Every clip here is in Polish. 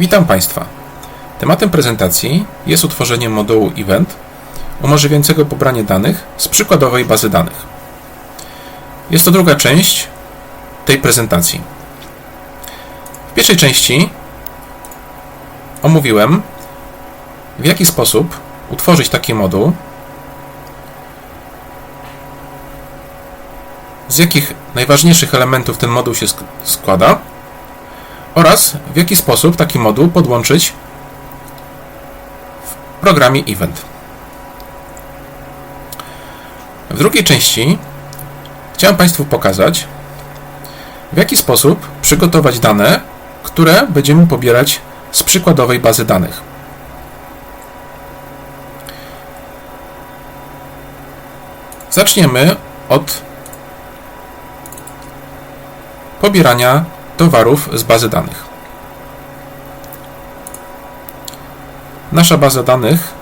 Witam Państwa. Tematem prezentacji jest utworzenie modułu Event umożliwiającego pobranie danych z przykładowej bazy danych. Jest to druga część tej prezentacji. W pierwszej części omówiłem, w jaki sposób utworzyć taki moduł, z jakich najważniejszych elementów ten moduł się sk- składa oraz w jaki sposób taki moduł podłączyć w programie Event. W drugiej części chciałem Państwu pokazać, w jaki sposób przygotować dane, które będziemy pobierać z przykładowej bazy danych. Zaczniemy od pobierania towarów z bazy danych. Nasza baza danych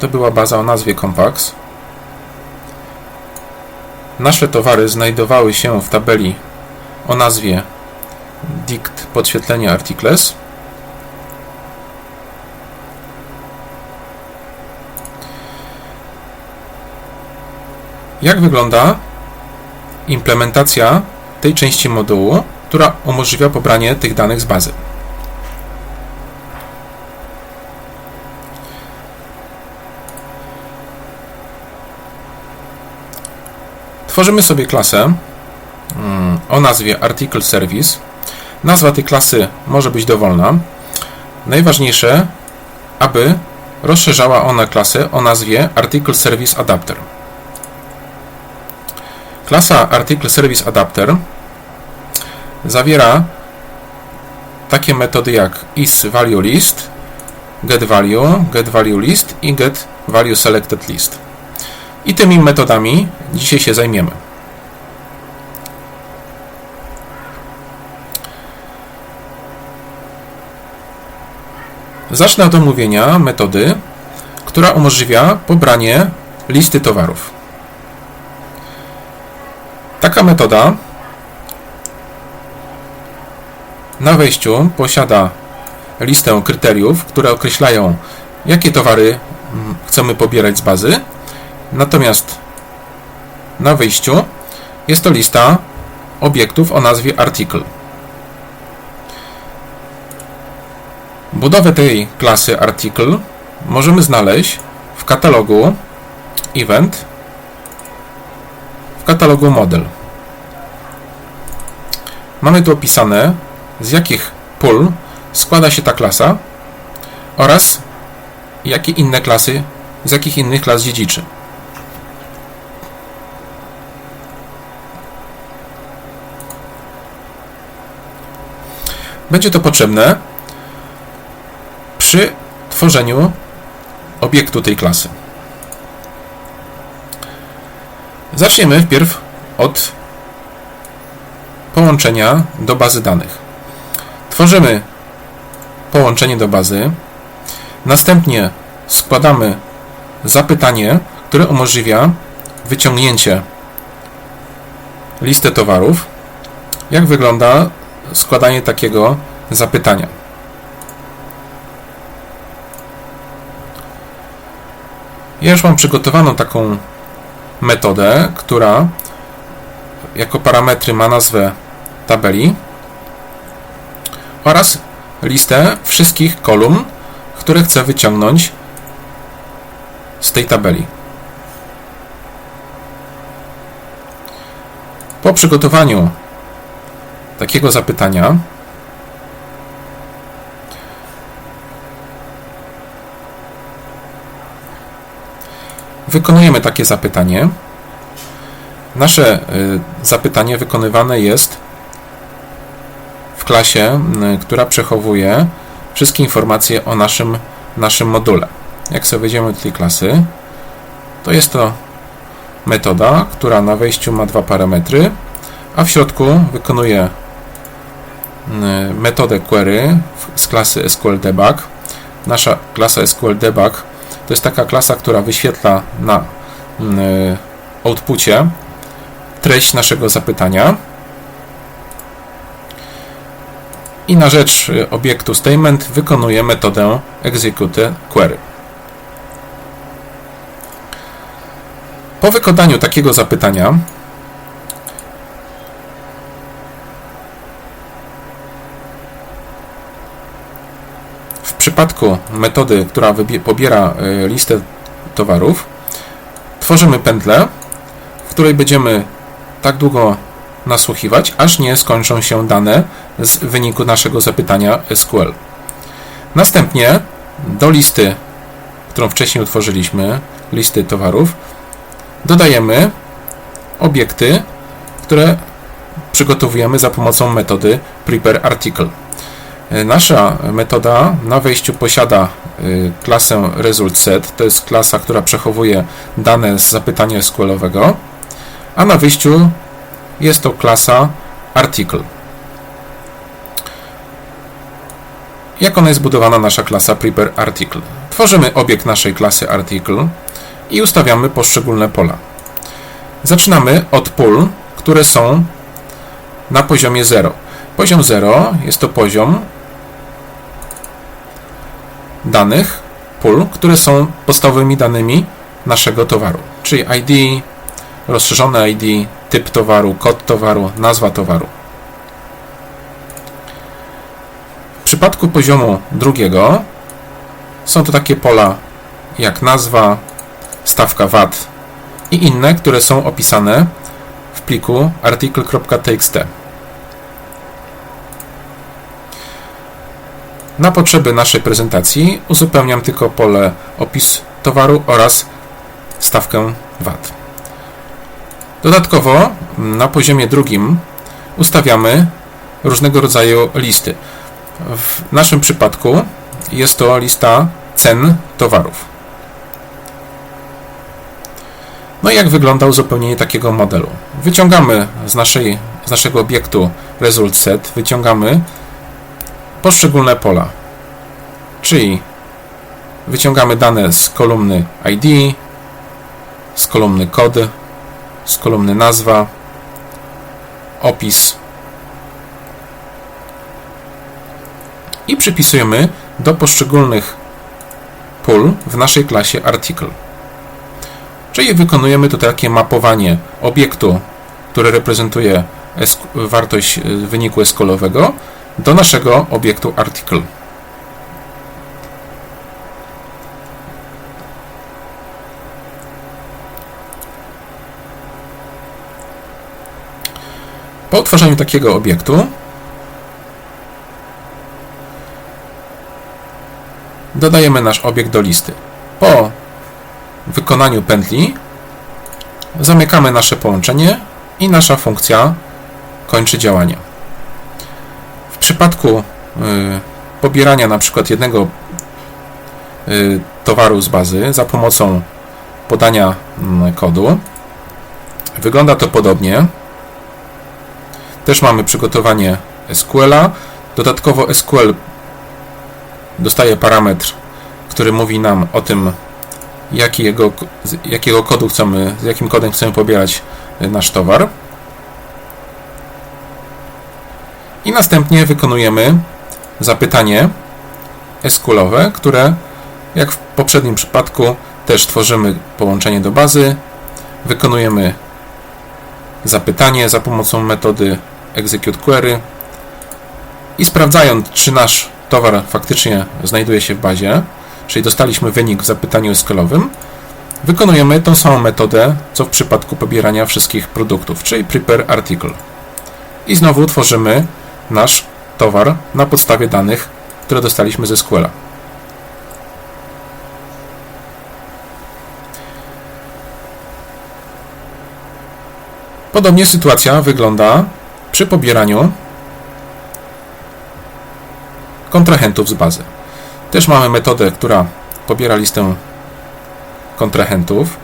to była baza o nazwie Compax. Nasze towary znajdowały się w tabeli o nazwie dict podświetlenie articles. Jak wygląda implementacja tej części modułu, która umożliwia pobranie tych danych z bazy? Tworzymy sobie klasę mm, o nazwie Article Service. Nazwa tej klasy może być dowolna. Najważniejsze, aby rozszerzała ona klasę o nazwie Article Service Adapter. Klasa Article Service Adapter zawiera takie metody jak isValueList, getValue, getValueList i getValueSelectedList. I tymi metodami dzisiaj się zajmiemy. Zacznę od omówienia metody, która umożliwia pobranie listy towarów. Taka metoda na wejściu posiada listę kryteriów, które określają, jakie towary mm, chcemy pobierać z bazy. Natomiast na wyjściu jest to lista obiektów o nazwie article. Budowę tej klasy article możemy znaleźć w katalogu event, w katalogu model. Mamy tu opisane z jakich pól składa się ta klasa oraz jakie inne klasy, z jakich innych klas dziedziczy. Będzie to potrzebne przy tworzeniu obiektu tej klasy. Zaczniemy wpierw od połączenia do bazy danych. Tworzymy połączenie do bazy, następnie składamy zapytanie, które umożliwia wyciągnięcie listy towarów. Jak wygląda składanie takiego zapytania? Ja już mam przygotowaną taką metodę, która jako parametry ma nazwę tabeli oraz listę wszystkich kolumn, które chcę wyciągnąć z tej tabeli. Po przygotowaniu takiego zapytania wykonujemy takie zapytanie. Nasze y, zapytanie wykonywane jest klasie, y, która przechowuje wszystkie informacje o naszym, naszym module. Jak sobie wejdziemy do tej klasy, to jest to metoda, która na wejściu ma dwa parametry, a w środku wykonuje y, metodę query z klasy SQL Debug. Nasza klasa SQL Debug to jest taka klasa, która wyświetla na outpucie treść naszego zapytania. I na rzecz y, obiektu statement wykonuję metodę execute query. Po wykonaniu takiego zapytania w przypadku metody, która pobiera y, listę towarów, tworzymy pętlę, w której będziemy tak długo nasłuchiwać, aż nie skończą się dane z wyniku naszego zapytania SQL. Następnie do listy, którą wcześniej utworzyliśmy, listy towarów, dodajemy obiekty, które przygotowujemy za pomocą metody prepareArticle. Nasza metoda na wejściu posiada y, klasę ResultSet, to jest klasa, która przechowuje dane z zapytania SQL-owego, a na wyjściu jest to klasa article. Jak ona jest zbudowana, nasza klasa prepare article? Tworzymy obiekt naszej klasy article i ustawiamy poszczególne pola. Zaczynamy od pól, które są na poziomie 0. Poziom 0 jest to poziom danych pól, które są podstawowymi danymi naszego towaru, czyli ID, rozszerzone ID, typ towaru, kod towaru, nazwa towaru. W przypadku poziomu drugiego są to takie pola jak nazwa, stawka VAT i inne, które są opisane w pliku article.txt. Na potrzeby naszej prezentacji uzupełniam tylko pole opis towaru oraz stawkę VAT. Dodatkowo na poziomie drugim ustawiamy różnego rodzaju listy. W naszym przypadku jest to lista cen towarów. No i jak wygląda uzupełnienie takiego modelu? Wyciągamy z, naszej, z naszego obiektu result set, wyciągamy poszczególne pola, czyli wyciągamy dane z kolumny ID, z kolumny kody, z kolumny nazwa, opis i przypisujemy do poszczególnych pól w naszej klasie article. Czyli wykonujemy to takie mapowanie obiektu, który reprezentuje wartość y, wyniku SQL-owego do naszego obiektu article. Po utworzeniu takiego obiektu dodajemy nasz obiekt do listy. Po wykonaniu pętli zamykamy nasze połączenie i nasza funkcja kończy działanie. W przypadku y, pobierania na przykład jednego y, towaru z bazy za pomocą podania y, kodu wygląda to podobnie. Też mamy przygotowanie SQL-a. Dodatkowo SQL dostaje parametr, który mówi nam o tym, jakiego, jakiego kodu chcemy, z jakim kodem chcemy pobierać e, nasz towar. I następnie wykonujemy zapytanie SQL-owe, które jak w poprzednim przypadku też tworzymy połączenie do bazy, wykonujemy zapytanie za pomocą metody execute query i sprawdzając, czy nasz towar faktycznie znajduje się w bazie, czyli dostaliśmy wynik w zapytaniu SQL-owym, wykonujemy tą samą metodę, co w przypadku pobierania wszystkich produktów, czyli prepare article. I znowu tworzymy nasz towar na podstawie danych, które dostaliśmy ze SQL-a. Podobnie sytuacja wygląda przy pobieraniu kontrahentów z bazy. Też mamy metodę, która pobiera listę kontrahentów.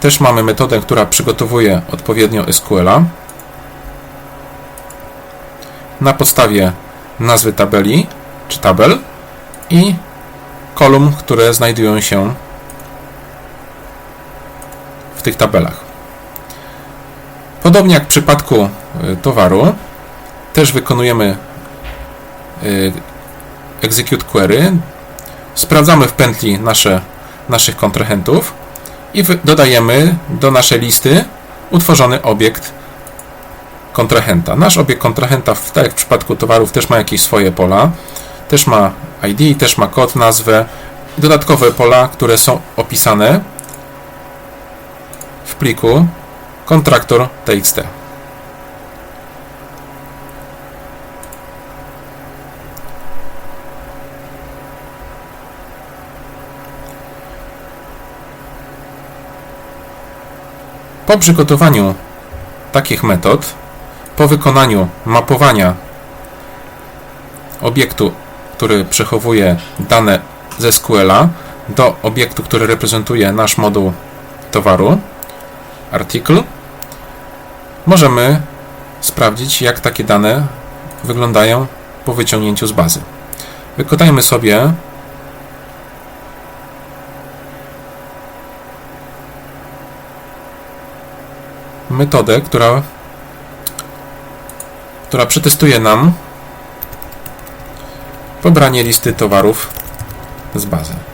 Też mamy metodę, która przygotowuje odpowiednio SQL-a na podstawie nazwy tabeli czy tabel i kolumn, które znajdują się w tych tabelach. Podobnie jak w przypadku y, towaru, też wykonujemy y, execute query, sprawdzamy w pętli nasze, naszych kontrahentów i dodajemy do naszej listy utworzony obiekt kontrahenta. Nasz obiekt kontrahenta, tak jak w przypadku towarów, też ma jakieś swoje pola, też ma ID, też ma kod, nazwę, dodatkowe pola, które są opisane w pliku kontraktor.txt. Po przygotowaniu takich metod, po wykonaniu mapowania obiektu, który przechowuje dane ze SQL-a do obiektu, który reprezentuje nasz moduł towaru, article, możemy sprawdzić, jak takie dane wyglądają po wyciągnięciu z bazy. Wykonajmy sobie metodę, która, która przetestuje nam pobranie listy towarów z bazy.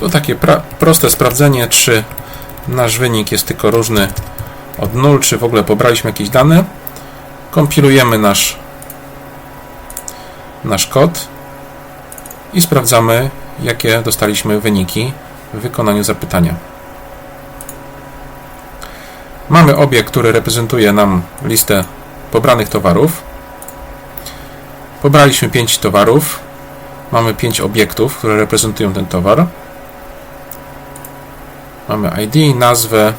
To takie proste sprawdzenie, czy nasz wynik jest tylko różny od 0, czy w ogóle pobraliśmy jakieś dane. Kompilujemy nasz, nasz kod i sprawdzamy, jakie dostaliśmy wyniki w wykonaniu zapytania. Mamy obiekt, który reprezentuje nam listę pobranych towarów. Pobraliśmy 5 towarów. Mamy 5 obiektów, które reprezentują ten towar. Mamy ID, nazwę.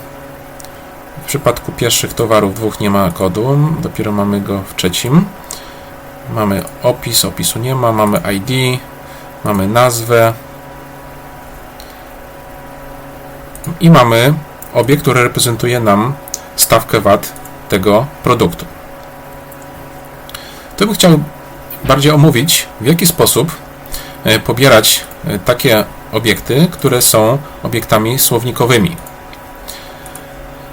W przypadku pierwszych towarów dwóch nie ma kodu, dopiero mamy go w trzecim. Mamy opis, opisu nie ma, mamy ID, mamy nazwę i mamy obiekt, który reprezentuje nam stawkę VAT tego produktu. Tu bym chciał bardziej omówić, w jaki sposób e, pobierać e, takie obiekty, które są obiektami słownikowymi.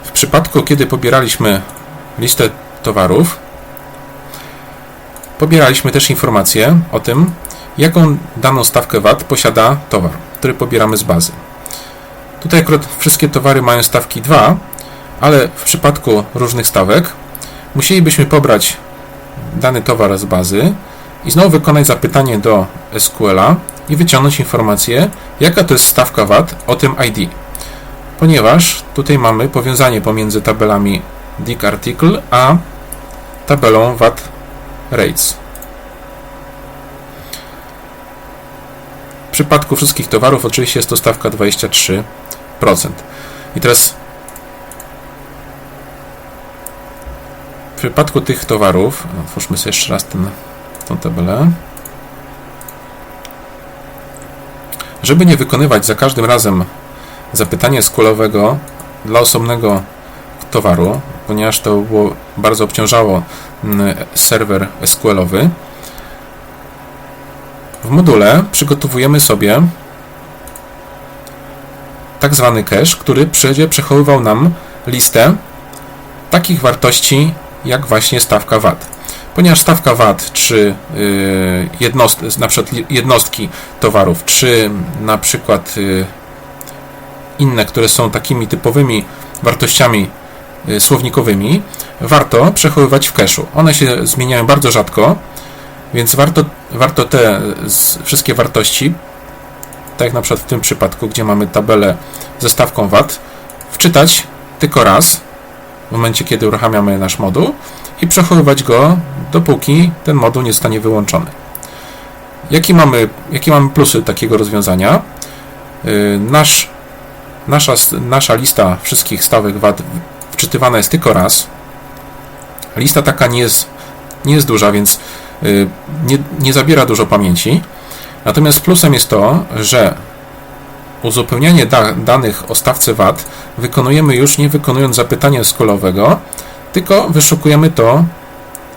W przypadku, kiedy pobieraliśmy listę towarów, pobieraliśmy też informacje o tym, jaką daną stawkę VAT posiada towar, który pobieramy z bazy. Tutaj akurat wszystkie towary mają stawki 2, ale w przypadku różnych stawek musielibyśmy pobrać dany towar z bazy i znowu wykonać zapytanie do SQL-a i wyciągnąć informację, jaka to jest stawka VAT o tym ID. Ponieważ tutaj mamy powiązanie pomiędzy tabelami DIC Article a tabelą VAT Rates. W przypadku wszystkich towarów oczywiście jest to stawka 23%. I teraz w przypadku tych towarów, otwórzmy sobie jeszcze raz ten, tą tabelę. Żeby nie wykonywać za każdym razem zapytania skulowego dla osobnego towaru, ponieważ to było bardzo obciążało mm, serwer SQL-owy, w module przygotowujemy sobie tak zwany cache, który będzie przechowywał nam listę takich wartości, jak właśnie stawka VAT. Ponieważ stawka VAT, czy yy, jednost, na przykład jednostki towarów, czy na przykład yy, inne, które są takimi typowymi wartościami yy, słownikowymi, warto przechowywać w cache'u. One się zmieniają bardzo rzadko, więc warto, warto te wszystkie wartości, tak jak na przykład w tym przypadku, gdzie mamy tabelę ze stawką VAT, wczytać tylko raz, w momencie kiedy uruchamiamy nasz moduł i przechowywać go, dopóki ten moduł nie zostanie wyłączony. Jakie mamy, jakie mamy plusy takiego rozwiązania? Yy, nasz, nasza, nasza lista wszystkich stawek VAT wczytywana jest tylko raz. Lista taka nie jest, nie jest duża, więc yy, nie, nie zabiera dużo pamięci. Natomiast plusem jest to, że uzupełnianie da danych o stawce VAT wykonujemy już nie wykonując zapytania skolowego, tylko wyszukujemy to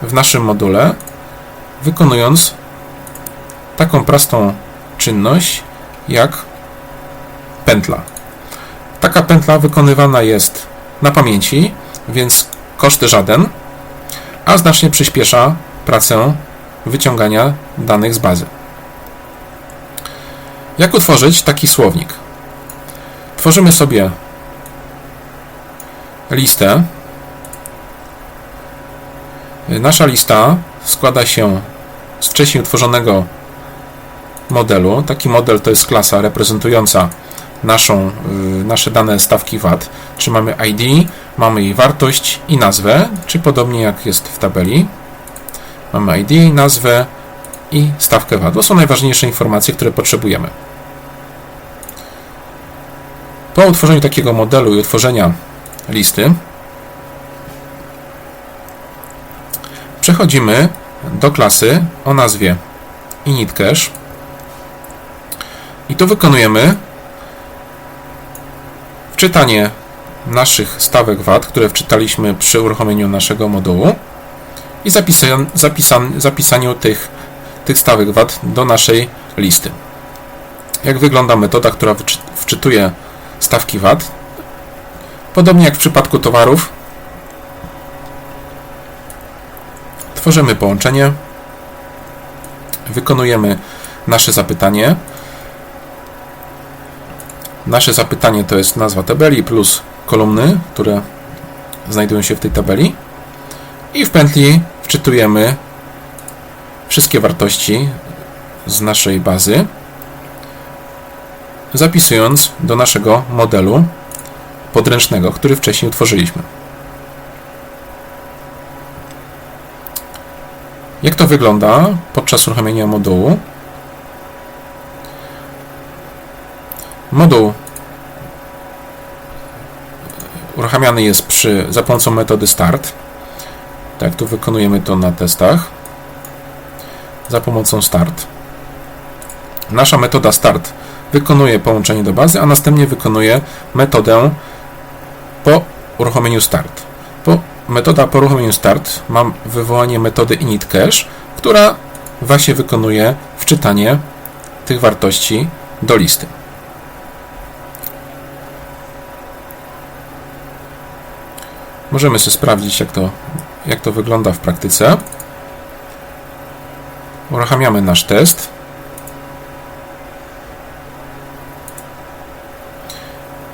w naszym module, wykonując taką prostą czynność jak pętla. Taka pętla wykonywana jest na pamięci, więc koszt żaden, a znacznie przyspiesza pracę wyciągania danych z bazy. Jak utworzyć taki słownik? Tworzymy sobie listę. Nasza lista składa się z wcześniej utworzonego modelu. Taki model to jest klasa reprezentująca naszą, y, nasze dane stawki VAT. Czy mamy ID, mamy jej wartość i nazwę, czy podobnie jak jest w tabeli. Mamy ID, nazwę i stawkę VAT. To są najważniejsze informacje, które potrzebujemy. Po utworzeniu takiego modelu i utworzenia listy przechodzimy do klasy o nazwie initcache i tu wykonujemy wczytanie naszych stawek VAT, które wczytaliśmy przy uruchomieniu naszego modułu i zapisan, zapisan, zapisaniu tych, tych stawek VAT do naszej listy. Jak wygląda metoda, która wczytuje stawki VAT? Podobnie jak w przypadku towarów, tworzymy połączenie, wykonujemy nasze zapytanie. Nasze zapytanie to jest nazwa tabeli plus kolumny, które znajdują się w tej tabeli. I w pętli wczytujemy wszystkie wartości z naszej bazy, zapisując do naszego modelu podręcznego, który wcześniej utworzyliśmy. Jak to wygląda podczas uruchomienia modułu? Moduł uruchamiany jest przy, za pomocą metody start. Tak, tu wykonujemy to na testach. Za pomocą start. Nasza metoda start wykonuje połączenie do bazy, a następnie wykonuje metodę po uruchomieniu start. Metoda po uruchomieniu start mam wywołanie metody initCache, która właśnie wykonuje wczytanie tych wartości do listy. Możemy sobie sprawdzić, jak to, jak to wygląda w praktyce. Uruchamiamy nasz test.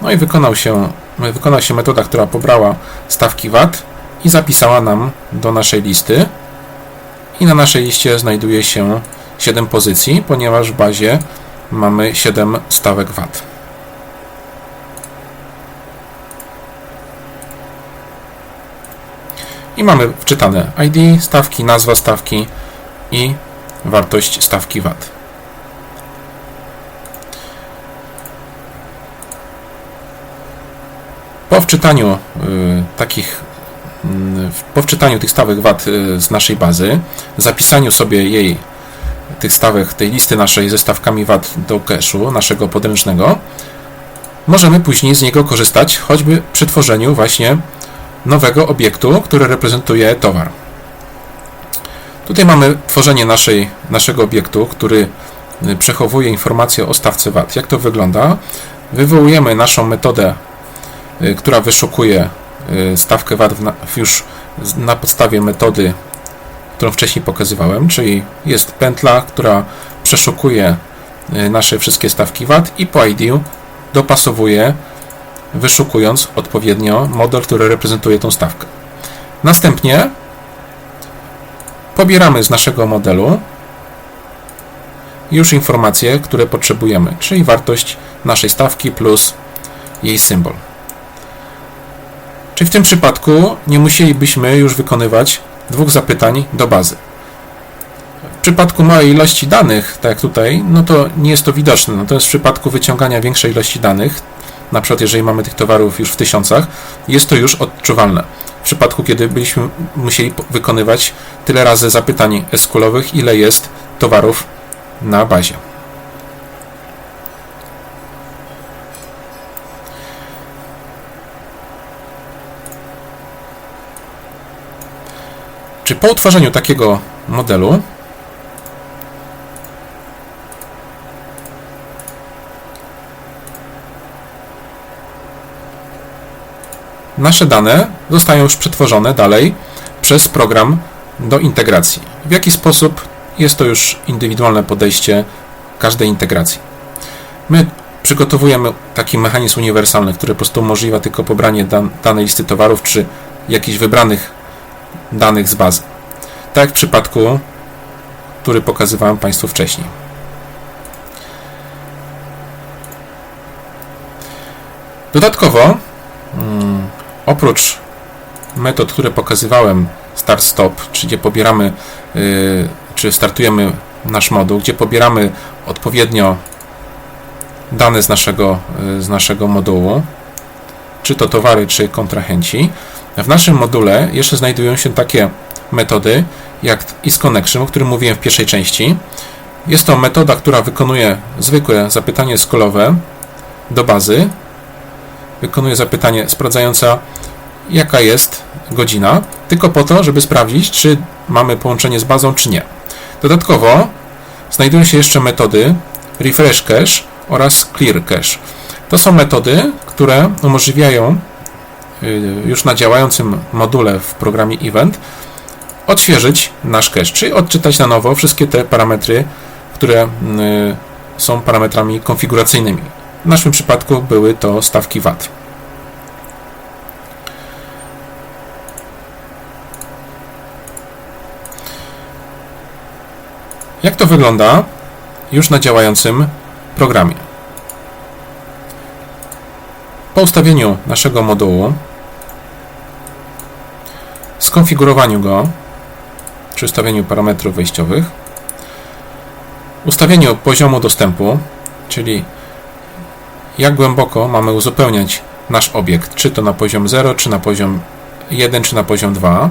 No i wykonał się, wykonała się metoda, która pobrała stawki VAT i zapisała nam do naszej listy. I na naszej liście znajduje się 7 pozycji, ponieważ w bazie mamy 7 stawek VAT. I mamy wczytane ID, stawki, nazwa stawki i wartość stawki VAT. Po wczytaniu y, takich po wczytaniu tych stawek VAT y, z naszej bazy, zapisaniu sobie jej tych stawek, tej listy naszej ze stawkami VAT do cache'u, naszego podręcznego, możemy później z niego korzystać, choćby przy tworzeniu właśnie nowego obiektu, który reprezentuje towar. Tutaj mamy tworzenie naszej, naszego obiektu, który y, przechowuje informacje o stawce VAT. Jak to wygląda? Wywołujemy naszą metodę, y, która wyszukuje stawkę VAT już na podstawie metody, którą wcześniej pokazywałem, czyli jest pętla, która przeszukuje nasze wszystkie stawki VAT i po ID dopasowuje wyszukując odpowiednio model, który reprezentuje tą stawkę. Następnie pobieramy z naszego modelu już informacje, które potrzebujemy, czyli wartość naszej stawki plus jej symbol. Czyli w tym przypadku nie musielibyśmy już wykonywać dwóch zapytań do bazy. W przypadku małej ilości danych, tak jak tutaj, no to nie jest to widoczne. No to jest w przypadku wyciągania większej ilości danych, na przykład jeżeli mamy tych towarów już w tysiącach, jest to już odczuwalne. W przypadku, kiedy byliśmy musieli wykonywać tyle razy zapytań SQL-owych, ile jest towarów na bazie. Czy po utworzeniu takiego modelu nasze dane zostają już przetworzone dalej przez program do integracji. W jaki sposób jest to już indywidualne podejście każdej integracji. My przygotowujemy taki mechanizm uniwersalny, który po prostu umożliwia tylko pobranie dan danej listy towarów czy jakichś wybranych danych z bazy. Tak jak w przypadku, który pokazywałem Państwu wcześniej. Dodatkowo, mm, oprócz metod, które pokazywałem, start-stop, czy gdzie pobieramy, yy, czy startujemy nasz moduł, gdzie pobieramy odpowiednio dane z naszego, yy, z naszego modułu, czy to towary, czy kontrahenci. W naszym module jeszcze znajdują się takie metody jak isConnection, o którym mówiłem w pierwszej części. Jest to metoda, która wykonuje zwykłe zapytanie skolowe do bazy. Wykonuje zapytanie sprawdzające, jaka jest godzina, tylko po to, żeby sprawdzić, czy mamy połączenie z bazą, czy nie. Dodatkowo znajdują się jeszcze metody refresh cache oraz clear cache. To są metody, które umożliwiają y, już na działającym module w programie Event odświeżyć nasz cache, czyli odczytać na nowo wszystkie te parametry, które y, są parametrami konfiguracyjnymi. W naszym przypadku były to stawki VAT. Jak to wygląda już na działającym programie? Po ustawieniu naszego modułu, skonfigurowaniu go, przy ustawieniu parametrów wejściowych, ustawieniu poziomu dostępu, czyli jak głęboko mamy uzupełniać nasz obiekt, czy to na poziom 0, czy na poziom 1, czy na poziom 2,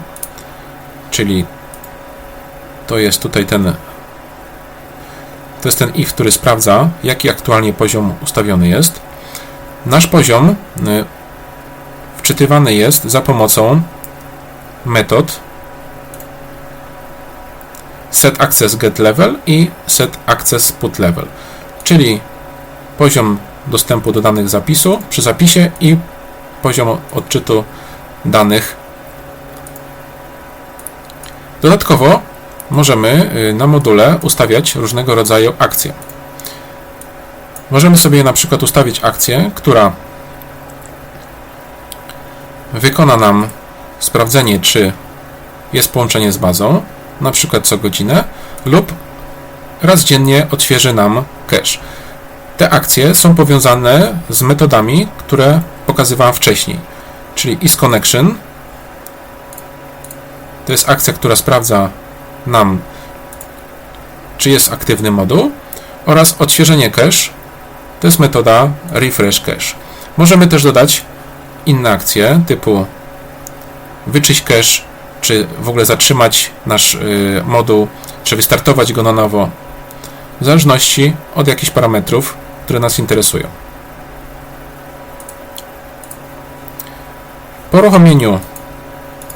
czyli to jest tutaj ten to jest ten if, który sprawdza, jaki aktualnie poziom ustawiony jest. Nasz poziom y, wczytywany jest za pomocą metod set access get level i set access put level, czyli poziom dostępu do danych zapisu przy zapisie i poziom odczytu danych. Dodatkowo możemy y, na module ustawiać różnego rodzaju akcje. Możemy sobie na przykład ustawić akcję, która wykona nam sprawdzenie, czy jest połączenie z bazą, na przykład co godzinę, lub raz dziennie odświeży nam cache. Te akcje są powiązane z metodami, które pokazywałem wcześniej, czyli isConnection. To jest akcja, która sprawdza nam, czy jest aktywny moduł oraz odświeżenie cache to jest metoda refresh cache. Możemy też dodać inne akcje typu wyczyść cache, czy w ogóle zatrzymać nasz y, moduł, czy wystartować go na nowo, w zależności od jakichś parametrów, które nas interesują. Po uruchomieniu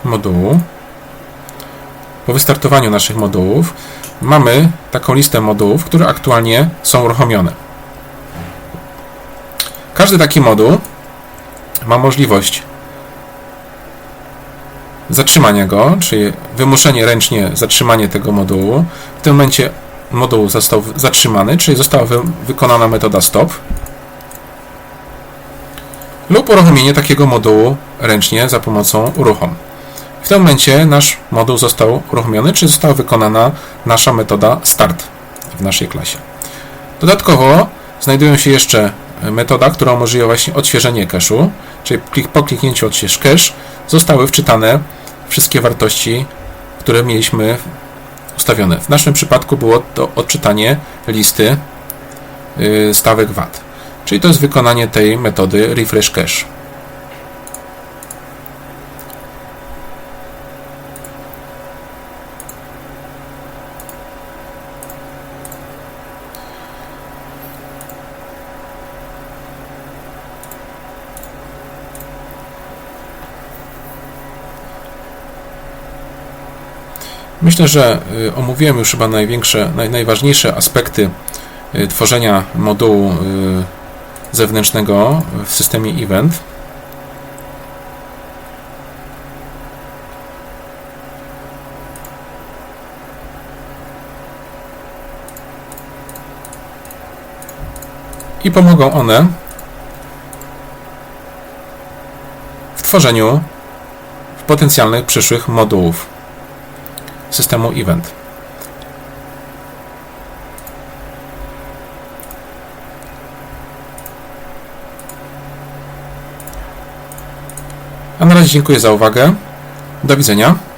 modułu po wystartowaniu naszych modułów mamy taką listę modułów, które aktualnie są uruchomione. Każdy taki moduł ma możliwość zatrzymania go, czyli wymuszenie ręcznie zatrzymanie tego modułu. W tym momencie moduł został zatrzymany, czyli została wy wykonana metoda stop lub uruchomienie takiego modułu ręcznie za pomocą uruchom. W tym momencie nasz moduł został uruchomiony, czy została wykonana nasza metoda start w naszej klasie. Dodatkowo znajdują się jeszcze metoda, która umożliwia właśnie odświeżenie cache'u, czyli po kliknięciu odśwież cache zostały wczytane wszystkie wartości, które mieliśmy ustawione. W naszym przypadku było to odczytanie listy y, stawek VAT. Czyli to jest wykonanie tej metody refresh cache. Myślę, że y, omówiłem już chyba największe, naj, najważniejsze aspekty y, tworzenia modułu y, zewnętrznego w systemie event. I pomogą one w tworzeniu potencjalnych przyszłych modułów systemu event. A na razie dziękuję za uwagę. Do widzenia.